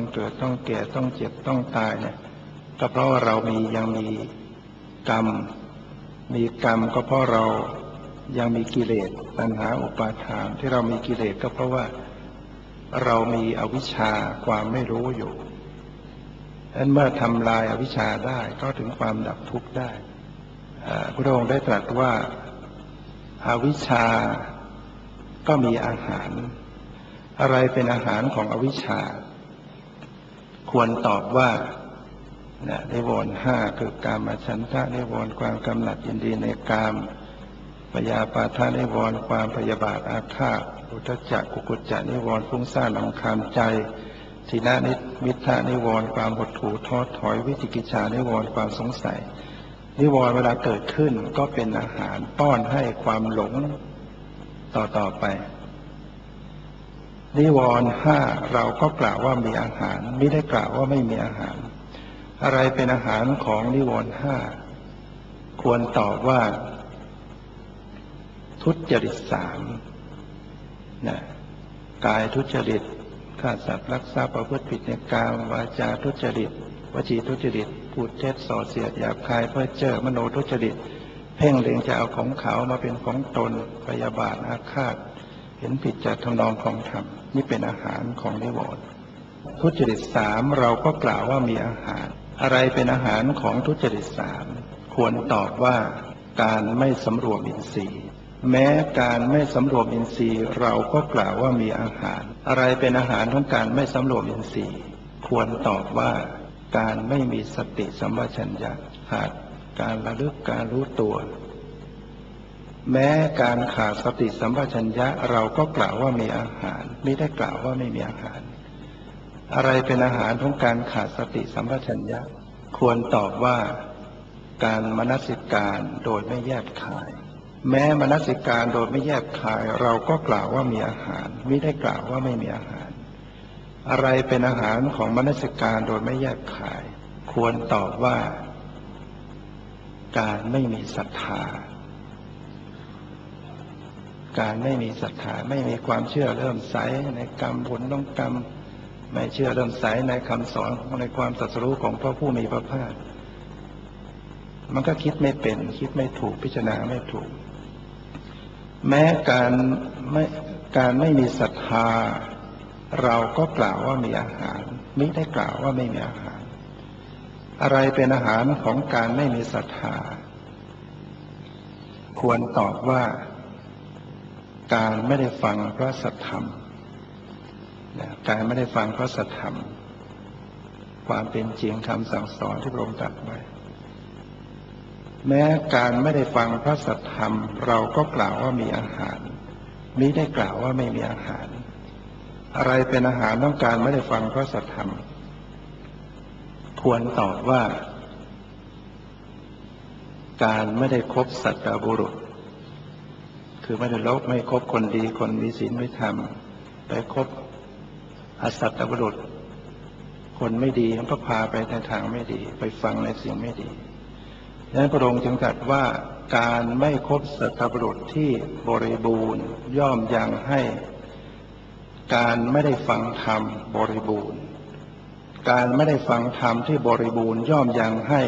ต้องเกิดต้องแก่ต้องเจ็บต้องตายเนี่ยก็เพราะว่าเรามียังมีกรรม มีกรรมก็เพราะเรายังมีกิเลสตัณหาอุปาทานที่เรามีกิเลสก็เพราะว่าเรามีอวิชชาความไม่รู้อยู่ดังนั้นเมื่อทำลายอวิชชาได้ก็ถึงความดับทุกข์ได้พระองค์ได้ตรัสว่าอาวิชชาก็มีอาหาร อะไรเป็นอาหารของอวิชชา ควรตอบว่าในวรห้าคือการมาชันทะในวรความกำหนัดยินดีในกามปยาปาทานิวรณ์ความพยาบาทอาฆาตอุทจักกุกุจจะนิวรณ์ฟุ้งซ่านลำคาญใจทีนานิมิทานิวรณ์ความหดหู่ท้อถอยวิจิกิจฉานิวรณ์ความสงสัย นิวรณ์เวลาเกิดขึ้นก็เป็นอาหารป้อนให้ความหลงต่อต่อไป นิวรณ์ห้าเราก็กล่าวว่ามีอาหาร ไม่ได้กล่าวว่าไม่มีอาหาร อะไรเป็นอาหารของนิวรณ์ห้าควรตอบว่า ทุจริตสามนะกายทุจริตฆ่าสัตว์รักทรัพย์ประพฤติผิดในกามวาจาทุจริตวจีทุจริตพูดเท็จส่อเสียดหยาบคายเพื่อเจอมโนทุจริต เพ่งเล็งจะเอาของเขามาเป็นของตนพยาบาทอาฆาต เห็นผิดจากทำนองของธรรมนี่เป็นอาหารของนิวรณ์ทุจริตสามเราก็กล่าวว่ามีอาหาร อะไรเป็นอาหารของทุจริตสามควรตอบว่าการไม่สำรวมอินทรีย์ แม้การไม่สำรวมอินทรีย์ เราก็กล่าวว่ามีอาหาร อะไรเป็นอาหารของการไม่สำรวมอินทรีย์ ควรตอบว่าการไม่มีสติสัมปชัญญะขาดการระลึกการรู้ตัว แม้การขาดสติสัมปชัญญะเราก็กล่าวว่ามีอาหาร ไม่ได้กล่าวว่าไม่มีอาหาร อะไรเป็นอาหารของการขาดสติสัมปชัญญะ ควรตอบว่าการมนสิการโดยไม่แยบคาย แม้มนสิการโดยไม่แยบคาย เราก็กล่าวว่ามีอาหาร ไม่ได้กล่าวว่าไม่มีอาหาร อะไรเป็นอาหารของมนสิการโดยไม่แยบคาย ควรตอบว่า การไม่มีศรัทธา การไม่มีศรัทธาไม่มีความเชื่อเริ่มใสในกรรมผลต้องกรรม ไม่เชื่อเริ่มใสในคำสอนในความสัจรู้ของพระผู้มีพระภาคมันก็คิดไม่เป็น คิดไม่ถูกพิจารณาไม่ถูก แม้การไม่การไม่มีศรัทธา เราก็กล่าวว่ามีอาหาร ไม่ได้กล่าวว่าไม่มีอาหาร อะไรเป็นอาหารของการไม่มีศรัทธา ควรตอบว่า การไม่ได้ฟังพระสัทธรรมการไม่ได้ฟังพระสัทธรรม ความเป็นจริงคำสั่งสอนที่พระองค์ตรัสไว้แม้การไม่ได้ฟังพระสัทธรรม เราก็กล่าวว่ามีอาหารมิได้กล่าวว่าไม่มีอาหาร อะไรเป็นอาหารต้องการไม่ได้ฟังพระสัทธรรม ควรตอบว่า การไม่ได้คบสัตตบุรุษ คือไม่ได้ลบไม่คบคนดีคนมีศีลไม่ทำไปคบอสัตตบุรุษ คนไม่ดีมันก็พาไปในทางไม่ดี ไปฟังในสิ่งไม่ดีดังนั้นพระองค์จึงตรัสว่าการไม่คบสัตบุรุษที่บริบูรณ์ย่อมยังให้ การไม่ได้ฟังธรรมบริบูรณ์ การไม่ได้ฟังธรรมที่บริบูรณ์ ย่อมยังให้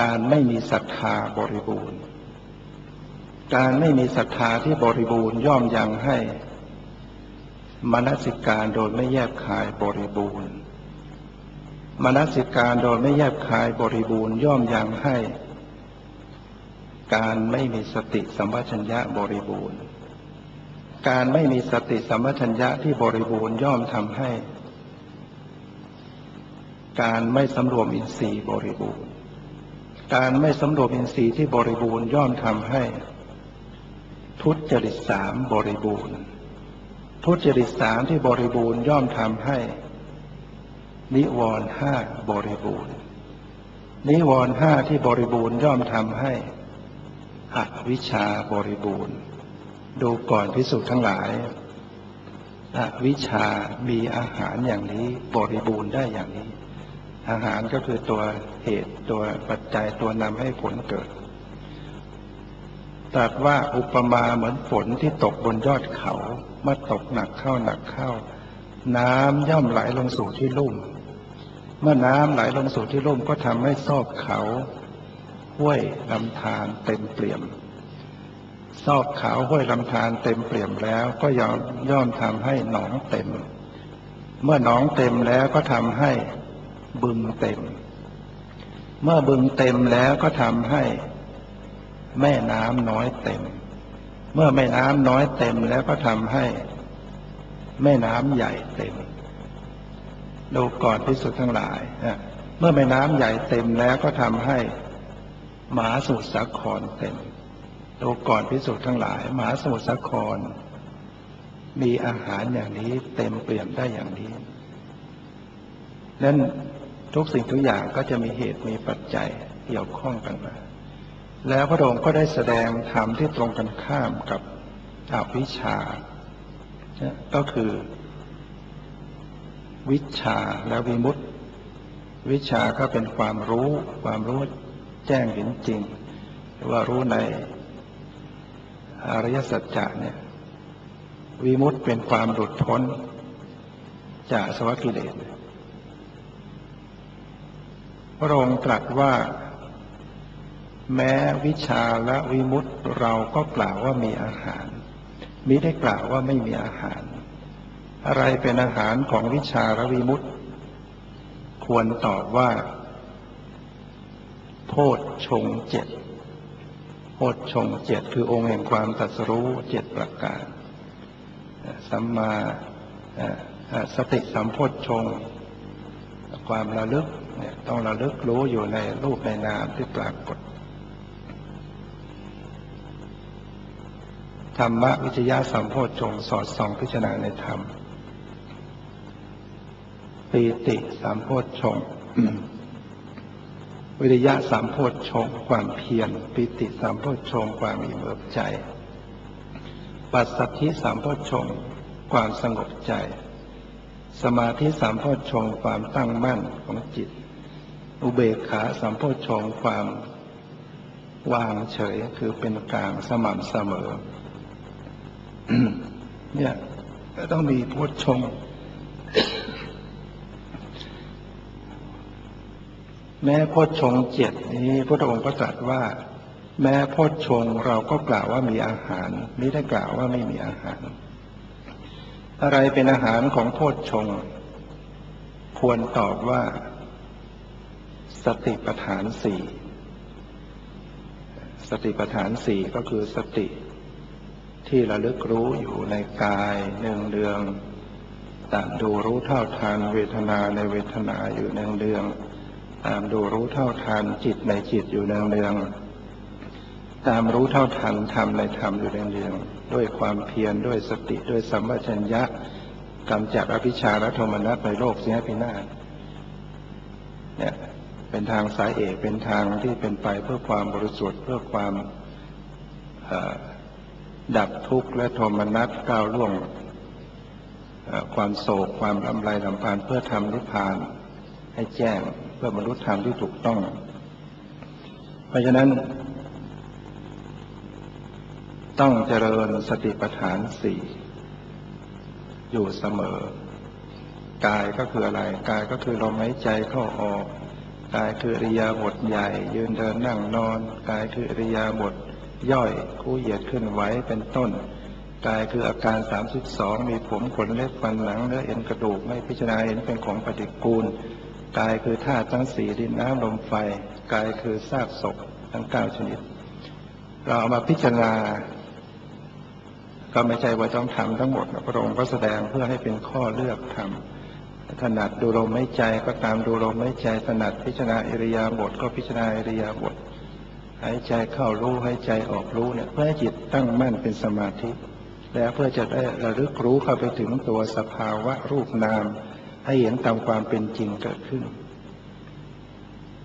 การไม่มีศรัทธาบริบูรณ์ การไม่มีศรัทธาที่บริบูรณ์ย่อมยังให้มนสิการโดยไม่แยบคายบริบูรณ์มนสิการโดยไม่แยบคายบริบูรณ์ย่อมยังให้ การไม่มีสติสัมปชัญญะบริบูรณ์ การไม่มีสติสัมปชัญญะที่บริบูรณ์ย่อมทำให้ การไม่สำรวมอินทรีย์บริบูรณ์ การไม่สำรวมอินทรีย์ที่บริบูรณ์ย่อมทำให้ ทุจริตสามบริบูรณ์ ทุจริตสามที่บริบูรณ์ย่อมทำให้ นิวรณ์ห้าบริบูรณ์ นิวรณ์ห้าที่บริบูรณ์ย่อมทำให้อวิชชาบริบูรณ์ ดูก่อนพิสุทั้งหลายอวิชชามีอาหารอย่างนี้บริบูรณ์ได้อย่างนี้ อาหารก็คือตัวเหตุตัวปัจจัยตัวนำให้ผลเกิด ตรัสว่าอุปมาเหมือนฝนที่ตกบนยอดเขาเมื่อตกหนักเข้าหนักเข้า น้ำย่อมไหลลงสู่ที่ลุ่ม เมื่อน้ำไหลลงสู่ที่ลุ่มก็ทำให้ซอกเขาห้วยลำธารเต็มเปี่ยม ซอกเขาห้วยลำธารเต็มเปี่ยมแล้วก็ยอมย่อมทำให้หนองเต็ม เมื่อหนองเต็มแล้วก็ทำให้บึงเต็ม เมื่อบึงเต็มแล้วก็ทำให้ แม่น้ำน้อยเต็ม เมื่อแม่น้ำน้อยเต็มแล้วก็ทำให้ แม่น้ำใหญ่เต็มดูก่อนพิสุทธ์ทั้งหลายเมื่อแม่น้ำใหญ่เต็มแล้วก็ทำให้หมาสมุทรสาครเต็มดูก่อนพิสุทธ์ทั้งหลายหมาสมุทรสาคร มีอาหารอย่างนี้เต็มเปี่ยมได้อย่างนี้นั้นทุกสิ่งทุกอย่างก็จะมีเหตุมีปัจจัยเกี่ยวข้องกันมา แล้วพระองค์ก็ได้แสดงธรรมที่ตรงกันข้ามกับอวิชชา ก็คือ วิชาและวิมุตติ วิชาก็เป็นความรู้ ความรู้แจ้งเห็นจริงว่ารู้ในอริยสัจจะเนี่ย วิมุตติเป็นความหลุดพ้น จากสวัสดิเลสพระองค์ตรัสว่า แม้วิชาและวิมุตติเราก็กล่าวว่ามีอาหารมิได้กล่าวว่าไม่มีอาหาร อะไรเป็นอาหารของวิชาและวิมุตติควรตอบว่า โพชฌงเจ็ดโพชฌงเจ็ดคือองค์แห่งความตัดสรู้เจ็ดประการสัมมาสติสัมโพชฌงความระลึกต้องระลึกรู้อยู่ในรูปในนามที่ปรากฏ ธรรมวิจยะสัมโพชงสอดส่องพิจารณาในธรรมปีติสัมโพชฌงวิริยะสัมโพชฌงความเพียรปีติสัมโพชฌงความอิ่มเอิบใจ ปัสสัทธิสัมโพชฌงความสงบใจ สมาธิสัมโพชฌงความตั้งมั่นของจิต อุเบกขาสัมโพชฌงความวางเฉยคือเป็นกลางสม่ำเสมอ เนี่ยก็ต้องมีโพชง แม้โพชงเจ็ดนี้พระองค์ก็ตรัสว่า แม้โพชงเราก็กล่าวว่ามีอาหารไม่ได้กล่าวว่าไม่มีอาหาร อะไรเป็นอาหารของโพชง ควรตอบว่า สติปัฏฐานสี่สติปัฏฐานสี่ก็คือสติ ที่ระลึกรู้อยู่ในกายหนึ่งเดืองตามดูรู้เท่าทันเวทนาในเวทนาอยู่หนึ่งเดืองตามดูรู้เท่าทันจิตในจิตอยู่หนึ่งเดืองตามรู้เท่าทันธรรมในธรรมอยู่เดืองด้วยความเพียรด้วยสติด้วยสัมปชัญญะกำจัดอภิชาและโทมนัสในโลกเสียพินาศเนี่ยเป็นทางสายเอกเป็นทางที่เป็นไปเพื่อความบริสุทธิ์เพื่อความ ดับทุกข์และโทมนัสก้าวล่วงความโศกความลำไรลำพานเพื่อทำนิพพาน ให้แจ้งเพื่อบรรลุธรรมที่ถูกต้อง เพราะฉะนั้น ต้องเจริญสติปัฏฐานสี่อยู่เสมอ กายก็คืออะไร กายก็คือลมหายใจเข้าออก กายคืออริยาบทใหญ่ ยืนเดินนั่งนอน กายคืออริยาบท ย่อยคู่เหยียดขึ้นไหวเป็นต้นกายคืออาการ 32 มีผมขนเล็บฟันหนังเนื้อเอ็นกระดูกไม่พิจารณาเห็นเป็นของปฏิกูลกายคือธาตุทั้งสี่ดินน้ำลมไฟกายคือซากศพทั้งเก้าชนิด เราเอามาพิจารณา ก็ไม่ใช่ว่าต้องทำทั้งหมดพระองค์ก็แสดงเพื่อให้เป็นข้อเลือกทำถนัดดูลมไม่ใจก็ตามดูลมไม่ใจถนัดพิจารณาอิริยาบถก็พิจารณาอิริยาบถ หายใจเข้ารู้หายใจออกรู้เนี่ยเพื่อให้จิตตั้งมั่นเป็นสมาธิ แล้วเพื่อจะได้ระลึกรู้เข้าไปถึงตัวสภาวะรูปนาม ให้เห็นตามความเป็นจริงเกิดขึ้น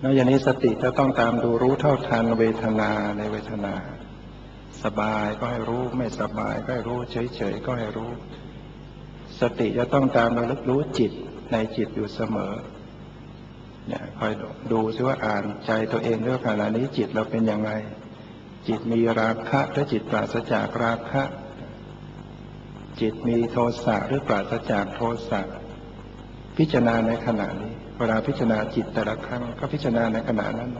นอกจากนี้สติจะต้องตามดูรู้เท่าทันเวทนาในเวทนา สบายก็ให้รู้ไม่สบายก็ให้รู้เฉยๆก็ให้รู้ สติจะต้องตามระลึกรู้จิตในจิตอยู่เสมอ เนี่ยคอยดูซิว่าอ่านใจตัวเองด้วยขณะนี้จิตเราเป็นยังไงจิตมีราคะหรือจิตปราศจากราคะ จิตมีโทสะหรือปราศจากโทสะพิจารณาในขณะนี้ เวลาพิจารณาจิตแต่ละครั้งก็พิจารณาในขณะนั้น